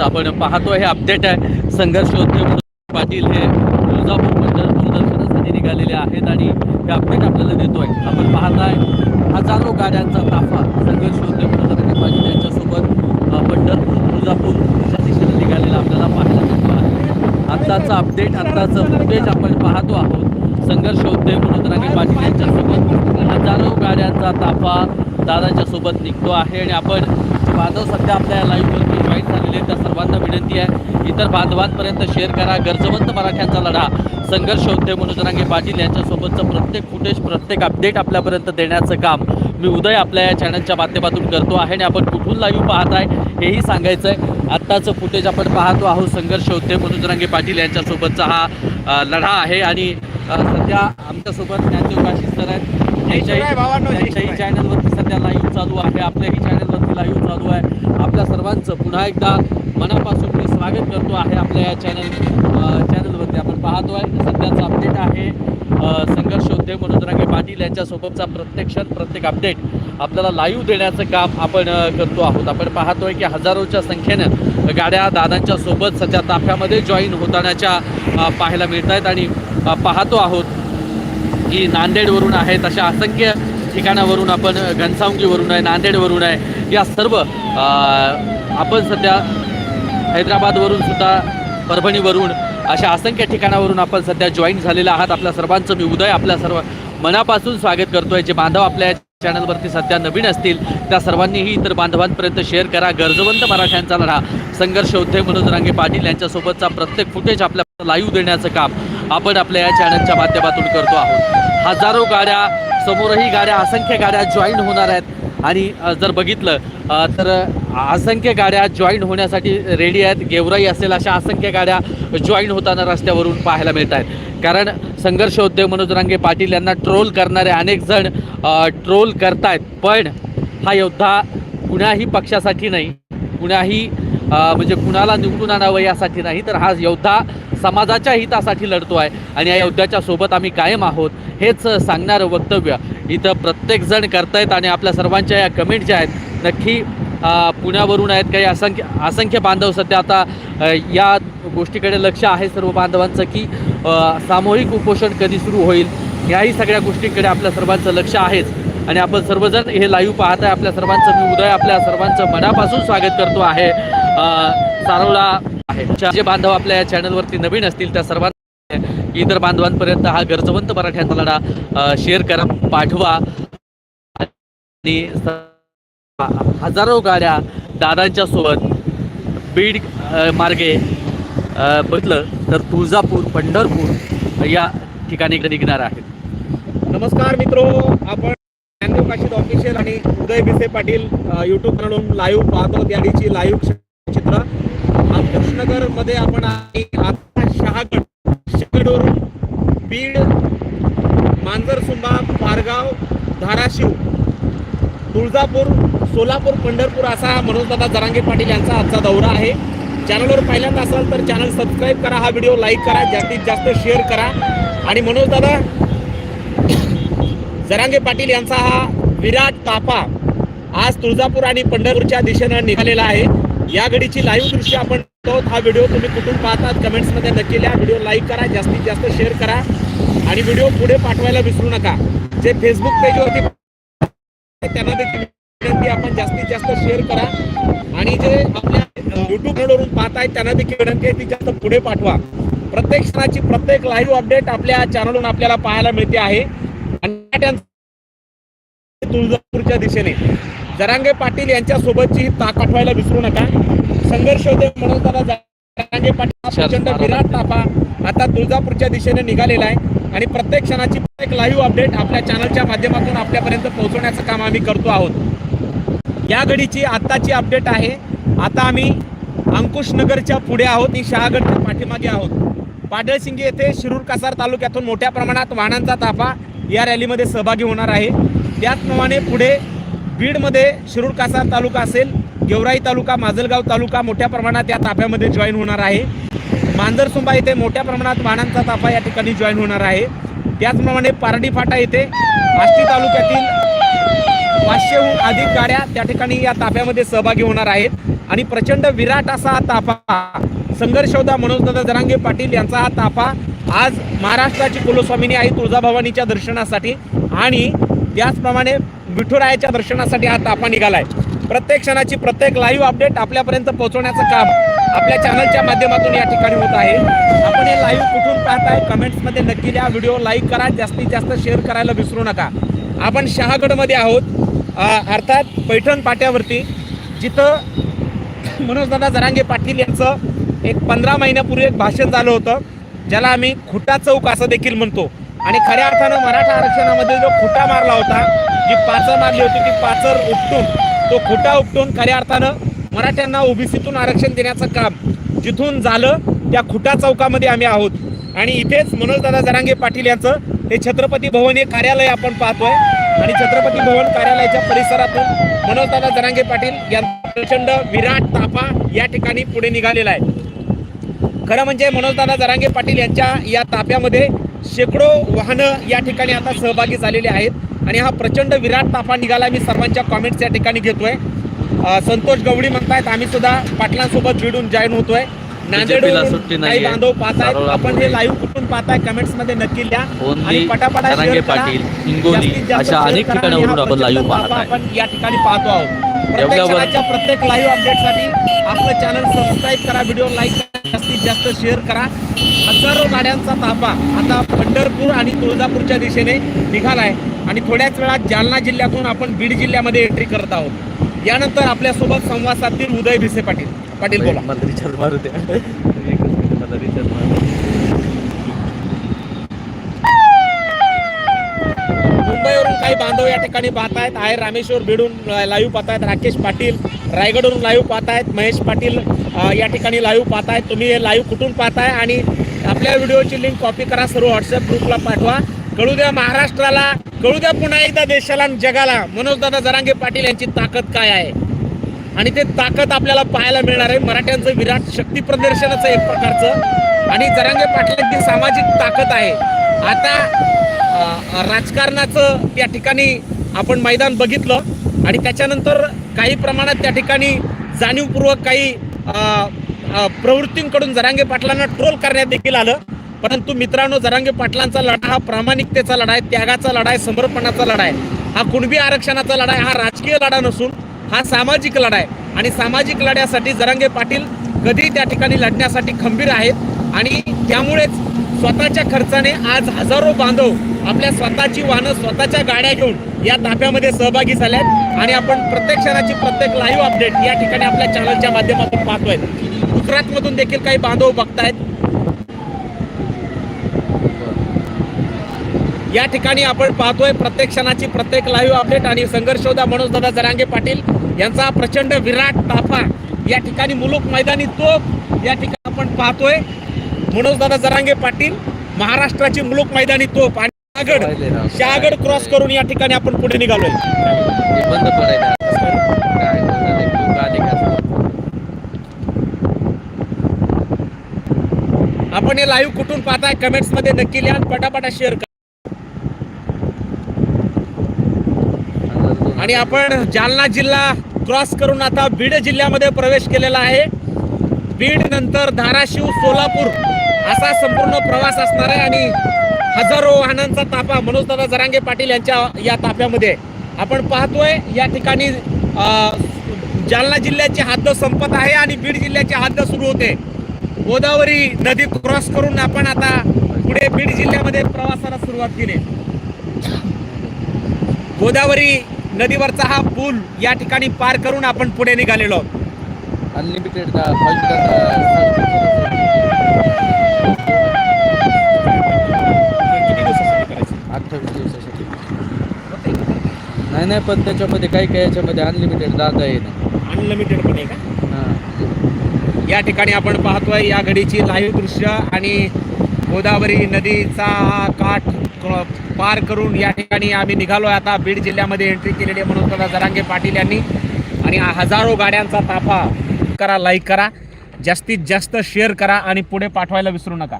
आपण पाहतो हे अपडेट आहे. संघर्ष पाटील हे तुळजापूर मंडळ दर्शनासाठी निघालेले आहेत आणि हे अपडेट आपल्याला देतोय. आपण पाहताय हजारो गाड्यांचा ताफा संघर्ष योद्धे पाटील यांच्यासोबत अ, पंढरपूर तुळजापूरच्या दिशेने निघालेला आपल्याला पाहायला मिळतो आहे. आत्ताचं अपडेट आत्ताचं फुटेज आपण पाहतो आहोत. संघर्ष योद्धे म्हणून पाटील यांच्यासोबत. हजारो गाड्यांचा ताफा दादांच्या सोबत निघतो आहे आणि आपण बांधव सध्या आपल्या लाईव्हवरती जॉईन झालेले त्या सर्वांना विनंती आहे इतर बांधवांपर्यंत शेअर करा. गरजवंत मराठ्यांचा लढा संघर्ष योद्धे मनोज रांगे पाटील यांच्यासोबतचं प्रत्येक फुटेज प्रत्येक अपडेट आपल्यापर्यंत देण्याचं काम मी उदय आपल्या या चॅनलच्या माध्यमातून करतो आहे आणि आपण कुठून लाईव्ह पाहताय हेही सांगायचं आहे आत्ताचं फुटेज आपण पाहतो आहोत संघर्ष योद्धे मनोज रांगे पाटील यांच्यासोबतचा हा लढा आहे आणि सध्या आमच्यासोबत ज्ञानदेव काशी सर आहेत. त्यांच्याही. चॅनलवरती सध्या लाईव्ह चालू आहे आपल्याही चॅनलवरती लाईव्ह चालू आहे. आपल्या सर्वांचं पुन्हा एकदा मनापासून मी स्वागत करतो आहे. आपल्या या चॅनल चॅनलवरती आपण पाहतो आहे. सध्याचं अपडेट आहे संघर्ष उद्योग मनोजरांगे पाटील यांच्यासोबतचा प्रत्येक क्षण प्रत्येक अपडेट आपल्याला लाईव्ह देण्याचं काम आपण करतो आहोत. आपण पाहतोय की हजारोच्या संख्येनं गाड्या दादांच्या सोबत सध्या ताफ्यामध्ये जॉईन होतानाच्या पाहायला मिळत आहेत आणि पाहतो आहोत की नांदेडवरून आहेत अशा असंख्य ठिकाणावरून आपण घनसावंगीवरून आहे नांदेडवरून आहे या सर्व आपण सध्या हैदराबादवरून सुद्धा परभणीवरून अशा असंख्य ठिकाणावरून आपण सध्या जॉईन झालेला आहात. आपल्या सर्वांचं मी उदय आपल्या सर्व मनापासून स्वागत करतो आहे जे बांधव आपल्या चॅनलवरती सध्या नवीन असतील त्या सर्वांनीही इतर बांधवांपर्यंत शेअर करा. गरजवंत मराठ्यांचा लढा. संघर्ष उद्धव मनोज रांगे पाटील यांच्यासोबतचा प्रत्येक फुटेज आपल्या लाईव्ह देण्याचं काम आपण आपल्या या चॅनलच्या माध्यमातून करतो आहोत. हजारो गाड्या समोरही गाड्या असंख्य गाड्या जॉईन होणार आहेत. आणि जर बघितलं तर असंख्य गाड्या जॉईन होण्यासाठी रेडी आहेत. गेवराई असेल अशा असंख्य गाड्या जॉईन होताना रस्त्यावरून पाहायला मिळत आहेत. कारण संघर्ष उद्योग मनोज रांगे पाटील यांना ट्रोल करणारे अनेक जण ट्रोल करतायत. पण हा योद्धा कुणाही पक्षासाठी नाही. कुणाही म्हणजे कुणाला निवडून आणावं यासाठी नाही तर हा योद्धा समाजाच्या हितासाठी लढतो आहे. आणि या योद्ध्याच्या सोबत आम्ही कायम आहोत हेच सांगणारं वक्तव्य इथं प्रत्येकजण करतायत आणि आपल्या सर्वांच्या या कमेंट ज्या आहेत नक्की पुण्यावरून आहेत. काही असंख्य असंख्य बांधव सध्या आता या गोष्टीकडे लक्ष आहे सर्व बांधवांचं की सामूहिक उपोषण कधी सुरू होईल याही सगळ्या गोष्टींकडे आपल्या सर्वांचं लक्ष आहेच. आणि आपण सर्वजण हे लाईव्ह पाहत आहे आपल्या सर्वांचं मी उदय आपल्या सर्वांचं मनापासून स्वागत करतो आहे. सारवला आहे. जे बांधव आपल्या या चॅनलवरती नवीन असतील त्या सर्वांना इतर बांधवांपर्यंत हा गरजवंत मराठ्यांचा लढा शेअर करा पाठवा. आणि हजारो गाड्या दादांच्या सोबत बीड मार्गे बघितलं तर तुळजापूर पंढरपूर या ठिकाणी निघणार आहेत. नमस्कार मित्रो आपण ज्ञानदेव काशीद ऑफिशियल आणि उदय भिसे पाटील युट्यूब चॅनलवरून लाईव्ह पाहतो यादीची लाईव्ह चित्र. अंकुशनगरमध्ये आपण आहे. आता शहागड शहागडवरून बीड मांजरसुंबा पारगाव धाराशिव तुळजापूर सोलापूर पंढरपूर असा मनोजदादा जरांगे पाटील यांचा आजचा दौरा आहे. चॅनलवर पहिल्यांदा असाल तर चॅनल सबस्क्राईब करा हा व्हिडिओ लाईक करा जास्तीत जास्त शेअर करा. आणि मनोजदादा जरांगे पाटील यांचा हा विराट तापा आज तुळजापूर आणि पंढरपूरच्या दिशेनं निघालेला आहे. या घडीची लाईव्ह दृश्य आपण पाहतो. हा व्हिडिओ तुम्ही कुठून पाहतात? कमेंट्समध्ये नक्की लिहा. व्हिडिओ लाईक करा. जास्तीत जास्त शेअर करा. आणि व्हिडिओ पुढे पाठवायला विसरू नका. जे फेसबुक पेजवरती त्यांना देखील विनंती आपण जास्तीत जास्त शेअर करा. आणि जे आपल्या युट्यूब वरून पाहतायत त्यांना देखील विनंती आहे ती जास्त पुढे पाठवा. प्रत्येक क्षणाची प्रत्येक लाईव्ह अपडेट आपल्या चॅनलवरून आपल्याला पाहायला मिळते आहे. आणि तुळजापूरच्या दिशेने. जरांगे पाटील यांच्या सोबतची ही ताक पाठवायला विसरू नका. संघर्ष होते म्हणून त्याला जरांगे पाटील प्रचंड विराट ताफा. आता तुळजापूरच्या दिशेने निघालेला आहे. आणि प्रत्येक क्षणाची प्रत्येक लाईव्ह अपडेट आपल्या चॅनलच्या माध्यमातून आपल्यापर्यंत पोहोचवण्याचं काम आम्ही करतो आहोत. या घडीची आत्ताची अपडेट आहे. आता आम्ही अंकुश नगरच्या पुढे आहोत. आणि शहागडच्या पाठीमागे आहोत. पाडळसिंगी येथे शिरूर कासार तालुक्यातून मोठ्या प्रमाणात वाहनांचा ताफा या रॅलीमध्ये सहभागी होणार आहे. त्याचप्रमाणे पुढे बीडमध्ये शिरूर कासार तालुका असेल गेवराई तालुका माजलगाव तालुका मोठ्या प्रमाणात या ताफ्यामध्ये जॉईन होणार आहे. मांजरसुंबा येथे मोठ्या प्रमाणात वाहनांचा ताफा या ठिकाणी जॉईन होणार आहे. त्याचप्रमाणे पारडी फाटा येथे आष्टी तालुक्यातील पाचशेहून अधिक गाड्या त्या ठिकाणी या ताफ्यामध्ये सहभागी होणार आहेत. आणि प्रचंड विराट असा हा ताफा संघर्षोदा मनोजदादा जरांगे पाटील यांचा हा ताफा आज महाराष्ट्राची कुलस्वामिनी आई तुळजाभवानीच्या दर्शनासाठी आणि याचप्रमाणे विठुरायाच्या दर्शनासाठी हा ताफा निघालाय. प्रत्येक क्षणाची प्रत्येक लाईव्ह अपडेट आपल्यापर्यंत पोहोचवण्याचं काम आपल्या चॅनलच्या माध्यमातून या ठिकाणी होत आहे. आपण हे लाईव्ह कुठून पाहताय? कमेंट्समध्ये नक्की द्या व्हिडिओ लाईक करा. जास्तीत जास्त शेअर करायला विसरू नका. आपण शहागडमध्ये आहोत. अर्थात पैठण पाट्यावरती जिथं मनोजदादा जरांगे पाटील यांचं एक पंधरा महिन्यापूर्वी एक भाषण झालं होतं ज्याला आम्ही खुटा चौक असं देखील म्हणतो. आणि खऱ्या अर्थानं मराठा आरक्षणामध्ये जो खुटा मारला होता जी पाचर मारली होती ती पाचर उपटून तो खुटा उपटून खऱ्या अर्थानं मराठ्यांना ओबीसीतून आरक्षण देण्याचं काम जिथून झालं त्या खुटा चौकामध्ये आम्ही आहोत. आणि इथेच मनोजदादा जरांगे पाटील यांचं हे छत्रपती भवन हे कार्यालय आपण पाहतोय. आणि छत्रपती भवन कार्यालयाच्या परिसरातून मनोजदादा जरांगे पाटील यांचा प्रचंड विराट ताफा या ठिकाणी पुढे निघालेला आहे. खरं म्हणजे मनोजदादा जरांगे पाटील यांच्या या ताफ्यामध्ये शेकडो वाहनं या ठिकाणी आता सहभागी झालेले आहेत आणि हा प्रचंड विराट ताफा निघाला मी सर्वांच्या कॉमेंट्स या ठिकाणी घेतोय संतोष गवळी म्हणतायत आम्ही सुद्धा पाटलांसोबत भिडून जॉईन होतोय काही. बांधव पाहतायत सारोळा आपण पुणे. हे लाईव्ह कुठून पाहताय कमेंट्समध्ये नक्की लिहा आणि पटापटा. पाटील, अशा अनेक ठिकाणावरून. आपण या ठिकाणी पाहतो आहोत प्रत्येक प्रत्येक लाईव्ह अपडेटसाठी आपलं चॅनल सबस्क्राईब करा व्हिडिओ लाईक करा जास्तीत जास्त शेअर करा. हजारो गाड्यांचा ताफा आता पंढरपूर आणि तुळजापूरच्या दिशेने निघालाय. आणि थोड्याच वेळात जालना जिल्ह्यातून आपण बीड जिल्ह्यामध्ये एंट्री करत आहोत. यानंतर आपल्यासोबत संवाद साधतील उदय भिसे पाटील. पाटील बोला. मला बांधव या ठिकाणी पाहत आहेत आहे रामेश्वर भिडून लाईव्ह पाहत आहेत राकेश पाटील रायगडवरून लाईव्ह पाहत आहेत महेश पाटील या ठिकाणी लाईव्ह पाहत आहेत तुम्ही हे लाईव्ह कुठून पाहताय? आणि आपल्या व्हिडिओची लिंक कॉपी करा. सर्व व्हॉट्सअप ग्रुपला पाठवा. कळू द्या महाराष्ट्राला कळू द्या पुन्हा एकदा देशाला आणि जगाला. मनोजदादा जरांगे पाटील यांची ताकद काय आहे? आणि ते ताकद आपल्याला पाहायला मिळणार आहे. मराठ्यांचं विराट शक्ती प्रदर्शनाचं एक प्रकारचं. आणि जरांगे पाटील यांची सामाजिक ताकद आहे. आता राजकारणाचं त्या ठिकाणी आपण मैदान बघितलं आणि त्याच्यानंतर काही प्रमाणात त्या ठिकाणी जाणीवपूर्वक काही प्रवृत्तींकडून जरांगे पाटलांना ट्रोल करण्यात देखील आलं. परंतु मित्रांनो जरांगे पाटलांचा लढा हा प्रामाणिकतेचा लढा आहे त्यागाचा लढा आहे समर्पणाचा लढा आहे. हा कुणबी आरक्षणाचा लढा आहे हा राजकीय लढा नसून हा सामाजिक लढा आहे. आणि सामाजिक लढ्यासाठी जरांगे पाटील कधी त्या ठिकाणी लढण्यासाठी खंबीर आहेत. आणि त्यामुळेच स्वतःच्या खर्चाने आज हजारो बांधव आपल्या स्वतःची वाहनं स्वतःच्या गाड्या घेऊन या ताफ्यामध्ये सहभागी झाल्यात आणि आपण प्रत्येक क्षणाची प्रत्येक लाईव्ह अपडेट या ठिकाणी आपल्या चॅनलच्या माध्यमातून पाहतोय. गुजरातमधून देखील काही बांधव बघतायत. या ठिकाणी आपण पाहतोय प्रत्येक क्षणाची प्रत्येक लाईव्ह अपडेट आणि संघर्षोदा मनोजदादा जरांगे पाटील यांचा प्रचंड विराट ताफा या ठिकाणी मुलुक मैदानी तोफ या ठिकाणी आपण पाहतोय. मनोजदादा जरांगे पाटील महाराष्ट्राची मुलुक मैदानी तोप आणि शहागड शहागड क्रॉस करून या ठिकाणी आपण पुढे निघालोय? आपण हे लाईव्ह कुठून पाहताय? कमेंट्समध्ये नक्की लिहा. आणि पटापटा शेअर करा. आणि आपण जालना जिल्हा क्रॉस करून आता बीड जिल्ह्यामध्ये प्रवेश केलेला आहे. बीड नंतर धाराशिव सोलापूर. असा संपूर्ण प्रवास असणार आहे आणि हजारो वाहनांचा ताफा. मनोजदादा जरांगे पाटील यांच्या या ताफ्यामध्ये आपण पाहतोय या ठिकाणी जालना जिल्ह्याची हद्द संपत आहे आणि बीड जिल्ह्याची हद्द सुरू होते. गोदावरी नदी क्रॉस करून आपण आता पुढे बीड जिल्ह्यामध्ये प्रवासाला सुरुवात केली. गोदावरी नदीवरचा हा पूल या ठिकाणी पार करून आपण पुढे निघालेलो. अनलिमिटेड नाही पण त्याच्यामध्ये काही काही याच्यामध्ये अनलिमिटेड दादा ना अनलिमिटेड पण आहे का? हां. या ठिकाणी आपण पाहतोय या घडीची लाईव्ह दृश्य आणि गोदावरी नदीचा काठ क- पार करून या ठिकाणी आम्ही निघालोय. आता बीड जिल्ह्यामध्ये एंट्री केलेली आहे म्हणून जरांगे पाटील यांनी. आणि हा हजारो गाड्यांचा ताफा करा लाईक करा. जास्तीत जास्त शेअर करा आणि पुढे पाठवायला विसरू नका.